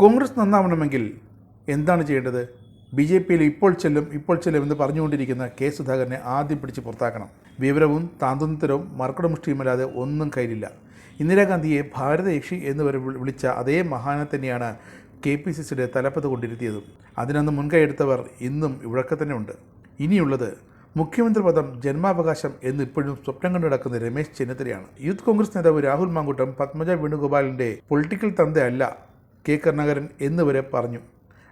കോൺഗ്രസ് നന്നാവണമെങ്കിൽ എന്താണ് ചെയ്യേണ്ടത്? B J പിയിൽ ഇപ്പോൾ ചെല്ലും ഇപ്പോൾ ചെല്ലും എന്ന് പറഞ്ഞുകൊണ്ടിരിക്കുന്ന കെ സുധാകരനെ ആദ്യം പിടിച്ച് പുറത്താക്കണം. വിവരവും താന്തന്ത്രവും മർക്കടമുഷ്ടിയുമല്ലാതെ ഒന്നും കയ്യിലില്ല. ഇന്ദിരാഗാന്ധിയെ ഭാരതയക്ഷി എന്ന് വരെ വിളിച്ച അതേ മഹാനെ തന്നെയാണ് കെ പി സി സിയുടെ തലപ്പത്ത് കൊണ്ടിരുത്തിയതും. അതിനന്ന് മുൻകൈയെടുത്തവർ ഇന്നും ഇവിടൊക്കെ തന്നെ ഉണ്ട് ഇനിയുള്ളത് മുഖ്യമന്ത്രി പദം ജന്മാവകാശം എന്ന് ഇപ്പോഴും സ്വപ്നം കണ്ടു നടക്കുന്ന രമേശ് ചെന്നിത്തലയാണ്. യൂത്ത് കോൺഗ്രസ് നേതാവ് രാഹുൽ മാങ്കൂട്ടം പത്മജ വേണുഗോപാലിന്റെ പൊളിറ്റിക്കൽ തന്തയല്ല കെ കരുണാകരൻ എന്നിവരെ പറഞ്ഞു.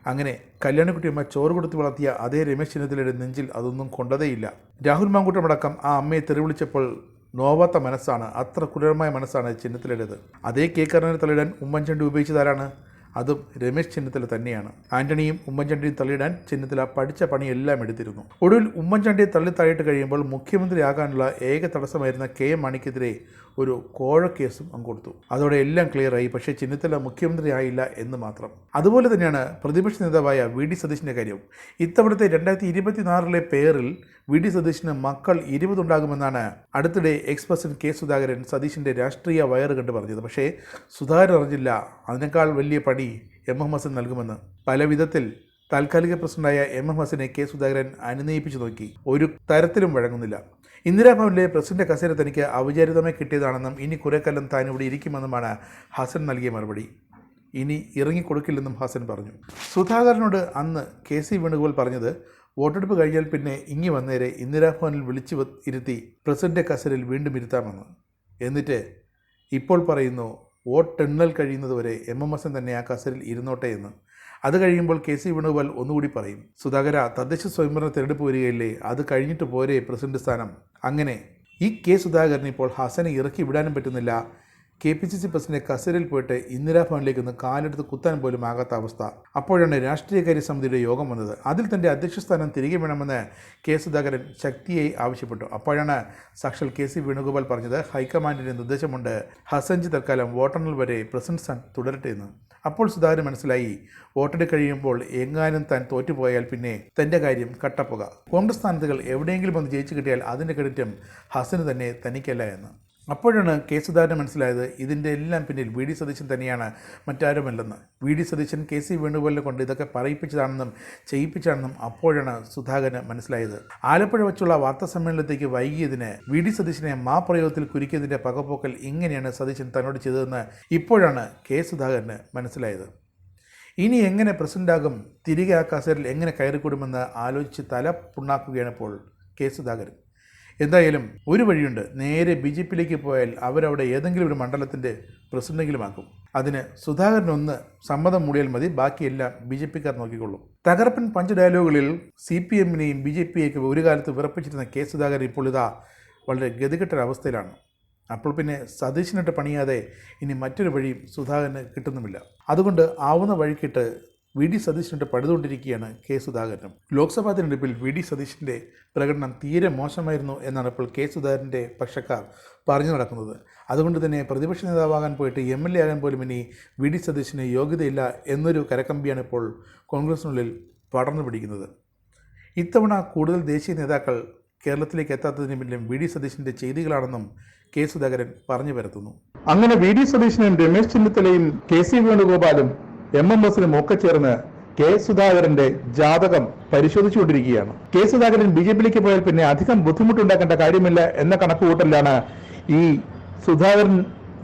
അങ്ങനെ കല്യാണിക്കുട്ടിയമ്മ ചോറ് കൊടുത്ത് വളർത്തിയ അതേ രമേശ് ചെന്നിത്തലയുടെ നെഞ്ചിൽ അതൊന്നും കൊണ്ടതേയില്ല. രാഹുൽ മാങ്കൂട്ടമടക്കം ആ അമ്മയെ തെറിവിളിച്ചപ്പോൾ നോവാത്ത മനസ്സാണ് അത്ര ക്രൂരമായ മനസ്സാണ് ചെന്നിത്തലയുടേത്. അതേ കെ കരുണാകരൻ ഉമ്മൻചണ്ടി ഉപയോഗിച്ചതാരാണ്? അതും രമേശ് ചെന്നിത്തല തന്നെയാണ്. ആന്റണിയും ഉമ്മൻചാണ്ടിയും തള്ളിയിടാൻ ചെന്നിത്തല പഠിച്ച പണിയെല്ലാം എടുത്തിരുന്നു. ഒടുവിൽ ഉമ്മൻചാണ്ടിയെ തള്ളി താഴിട്ട് കഴിയുമ്പോൾ മുഖ്യമന്ത്രിയാകാനുള്ള ഏക തടസ്സമായിരുന്ന കെ എം മാണിക്കെതിരെ ഒരു കോഴ കേസും അങ്ങ് കൊടുത്തു. അതോടെ എല്ലാം ക്ലിയറായി പക്ഷേ ചെന്നിത്തല മുഖ്യമന്ത്രി ആയില്ല എന്ന് മാത്രം. അതുപോലെ തന്നെയാണ് പ്രതിപക്ഷ നേതാവായ വി ഡി സതീശിന്റെ കാര്യം. ഇത്തവണത്തെ രണ്ടായിരത്തി ഇരുപത്തിനാറിലെ പേരിൽ വി ഡി സതീശിന് മക്കൾ ഇരുപതുണ്ടാകുമെന്നാണ് അടുത്തിടെ എക്സ് പ്രസിഡന്റ് കെ സുധാകരൻ സതീശിന്റെ രാഷ്ട്രീയ വയറ് കണ്ട് പറഞ്ഞത്. പക്ഷേ സുധാകരൻ അറിഞ്ഞില്ല. അതിനേക്കാൾ വലിയ പണി എം എം ഹസൻ നൽകുമെന്ന്. പല വിധത്തിൽ താൽക്കാലിക പ്രസിഡന്റായ എം എം ഹസനെ കെ സുധാകരൻ അനുനയിപ്പിച്ചു നോക്കി. ഒരു തരത്തിലും വഴങ്ങുന്നില്ല. ഇന്ദിരാഭവനിലെ പ്രസിഡന്റ് കസേര തനിക്ക് അവിചാരിതമായി കിട്ടിയതാണെന്നും ഇനി കുറെ കാലം താൻ ഇവിടെ ഇരിക്കുമെന്നുമാണ് ഹസൻ നൽകിയ മറുപടി. ഇനി ഇറങ്ങിക്കൊടുക്കില്ലെന്നും ഹസൻ പറഞ്ഞു. സുധാകരനോട് അന്ന് കെ സി വേണുഗോപാൽ പറഞ്ഞത് വോട്ടെടുപ്പ് കഴിഞ്ഞാൽ പിന്നെ ഇങ്ങി വന്നേരെ ഇന്ദിരാഭവനിൽ വിളിച്ചു ഇരുത്തി പ്രസിഡന്റ് കസേരയിൽ വീണ്ടും ഇരുത്താമെന്ന്. എന്നിട്ട് ഇപ്പോൾ പറയുന്നു വോട്ടെണ്ണൽ കഴിയുന്നതുവരെ എം എം എസ് തന്നെ ആ കസേരയിൽ ഇരുന്നോട്ടെ എന്ന്. അത് കഴിയുമ്പോൾ കെ സി വേണുഗോപാൽ ഒന്നുകൂടി പറയും സുധാകര തദ്ദേശ സ്വയംഭരണ തെരഞ്ഞെടുപ്പ് വരികയില്ലേ അത് കഴിഞ്ഞിട്ട് പോരെ പ്രസിഡന്റ് സ്ഥാനം. അങ്ങനെ ഈ കെ സുധാകരൻ ഇപ്പോൾ ഹസനെ ഇറക്കി വിടാനും പറ്റുന്നില്ല. K P C C president കസേരയിൽ പോയിട്ട് ഇന്ദിരാഭവനിലേക്ക് ഒന്ന് കാലെടുത്ത് കുത്താൻ പോലും ആകാത്ത അവസ്ഥ. അപ്പോഴാണ് രാഷ്ട്രീയകാര്യ സമിതിയുടെ യോഗം വന്നത്. അതിൽ തന്റെ അധ്യക്ഷ സ്ഥാനം തിരികെ വേണമെന്ന് കെ സുധാകരൻ ശക്തിയായി ആവശ്യപ്പെട്ടു. അപ്പോഴാണ് സാക്ഷൽ കെ സി വേണുഗോപാൽ പറഞ്ഞത് ഹൈക്കമാൻഡിന്റെ നിർദ്ദേശമുണ്ട് ഹസൻജി തൽക്കാലം വോട്ടെണ്ണൽ വരെ പ്രസിഡന്റ് സ്ഥാനം തുടരട്ടെ എന്ന്. അപ്പോൾ സുധാകരൻ മനസ്സിലായി. വോട്ടെടുപ്പ് കഴിയുമ്പോൾ എങ്ങാനും താൻ തോറ്റുപോയാൽ പിന്നെ തന്റെ കാര്യം കട്ടപ്പുക. കോൺഗ്രസ് സ്ഥാനാർത്ഥികൾ എവിടെയെങ്കിലും ഒന്ന് ജയിച്ചു കിട്ടിയാൽ അതിന്റെ ക്രെഡിറ്റും ഹസന് തന്നെ തനിക്കല്ല എന്ന്. അപ്പോഴാണ് കേസുദാരന് മനസ്സിലായത് ഇതിന്റെ എല്ലാം പിന്നിൽ വി ഡി സതീശൻ തന്നെയാണ് മറ്റാരുമല്ലെന്ന്. V D Satheesan K C വേണുഗോപാലിനെ കൊണ്ട് ഇതൊക്കെ പറയിപ്പിച്ചതാണെന്നും ചെയ്യിപ്പിച്ചാണെന്നും അപ്പോഴാണ് സുധാകരന് മനസ്സിലായത്. ആലപ്പുഴ വെച്ചുള്ള വാർത്താ സമ്മേളനത്തേക്ക് വൈകിയതിന് വി ഡി സതീശനെ മാപ്രയോഗത്തിൽ കുരുക്കിയതിന്റെ പകപോക്കൽ ഇങ്ങനെയാണ് സതീശൻ തന്നോട് ചെയ്തതെന്ന് ഇപ്പോഴാണ് കെ സുധാകരന് മനസ്സിലായത്. ഇനി എങ്ങനെ പ്രസിഡന്റാകും തിരികെ ആ കസേരയിൽ എങ്ങനെ കയറിക്കൂടുമെന്ന് ആലോചിച്ച് തല പുണ്ണാക്കുകയാണ് ഇപ്പോൾ കെ സുധാകരൻ. എന്തായാലും ഒരു വഴിയുണ്ട്. നേരെ ബി ജെ പിയിലേക്ക് പോയാൽ അവരവിടെ ഏതെങ്കിലും ഒരു മണ്ഡലത്തിന്റെ പ്രസിഡന്റെങ്കിലും ആക്കും അതിന് സുധാകരൻ ഒന്ന് സമ്മതം മൂടിയാൽ മതി. ബാക്കിയെല്ലാം ബി ജെ പിക്കാർ നോക്കിക്കൊള്ളും. തകർപ്പൻ പഞ്ച് ഡയലോഗുകളിൽ സി പി എമ്മിനെയും ബി ജെ പിയെയൊക്കെ ഒരു കാലത്ത് വിറപ്പിച്ചിരുന്ന കെ സുധാകരൻ ഇപ്പോൾ ഇതാ വളരെ ഗതികെട്ടൊരവസ്ഥയിലാണ്. അപ്പോൾ പിന്നെ സതീശനിട്ട് പണിയാതെ ഇനി മറ്റൊരു വഴിയും സുധാകരന് കിട്ടുന്നുമില്ല. അതുകൊണ്ട് ആവുന്ന വഴിക്കിട്ട് വി ഡി സതീശിനോട് പഴുതുകൊണ്ടിരിക്കുകയാണ് കെ സുധാകരനും ലോക്സഭാ തിരഞ്ഞെടുപ്പിൽ വി ഡി സതീശന്റെ പ്രകടനം തീരെ മോശമായിരുന്നു എന്നാണ് ഇപ്പോൾ കെ സുധാകരന്റെ പക്ഷക്കാർ പറഞ്ഞു നടക്കുന്നത്. അതുകൊണ്ട് തന്നെ പ്രതിപക്ഷ നേതാവാകാൻ പോയിട്ട് എം എൽ എ ആകാൻ പോലും ഇനി വി ഡി സതീശന് യോഗ്യതയില്ല എന്നൊരു കരക്കമ്പിയാണ് ഇപ്പോൾ കോൺഗ്രസിനുള്ളിൽ പടർന്നു പിടിക്കുന്നത്. ഇത്തവണ കൂടുതൽ ദേശീയ നേതാക്കൾ കേരളത്തിലേക്ക് എത്താത്തതിന് പിന്നിലും വി ഡി സതീശന്റെ ചെയ്തികളാണെന്നും കെ സുധാകരൻ പറഞ്ഞു വരുത്തുന്നു അങ്ങനെ വി ഡി സതീശനും രമേശ് ചെന്നിത്തലയും കെ സി വേണുഗോപാലും എം എം എസിനും ഒക്കെ ചേർന്ന് കെ സുധാകരന്റെ ജാതകം പരിശോധിച്ചുകൊണ്ടിരിക്കുകയാണ്. കെ സുധാകരൻ ബി ജെ പിയിലേക്ക് പോയാൽ പിന്നെ അധികം ബുദ്ധിമുട്ടുണ്ടാക്കേണ്ട കാര്യമില്ല എന്ന കണക്കുകൂട്ടലാണ് ഈ സുധാകരൻ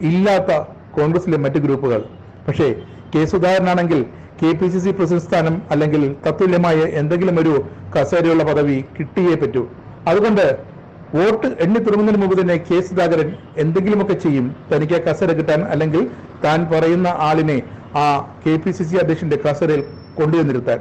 ഇല്ലാത്ത കോൺഗ്രസിലെ മറ്റ് ഗ്രൂപ്പുകൾ. പക്ഷേ K സുധാകരനാണെങ്കിൽ K P C C president സ്ഥാനം അല്ലെങ്കിൽ തത്തുല്യമായ എന്തെങ്കിലും ഒരു കസേരയുള്ള പദവി കിട്ടിയേ പറ്റൂ. അതുകൊണ്ട് വോട്ട് എണ്ണി തുടങ്ങുന്നതിന് മുമ്പ് തന്നെ കെ സുധാകരൻ എന്തെങ്കിലുമൊക്കെ ചെയ്യും. തനിക്ക് കസേര കിട്ടാൻ അല്ലെങ്കിൽ താൻ പറയുന്ന ആളിനെ ആ കെ പി സി സി അധ്യക്ഷന്റെ കസേരയിൽ കൊണ്ടുവന്നിരുത്താൻ.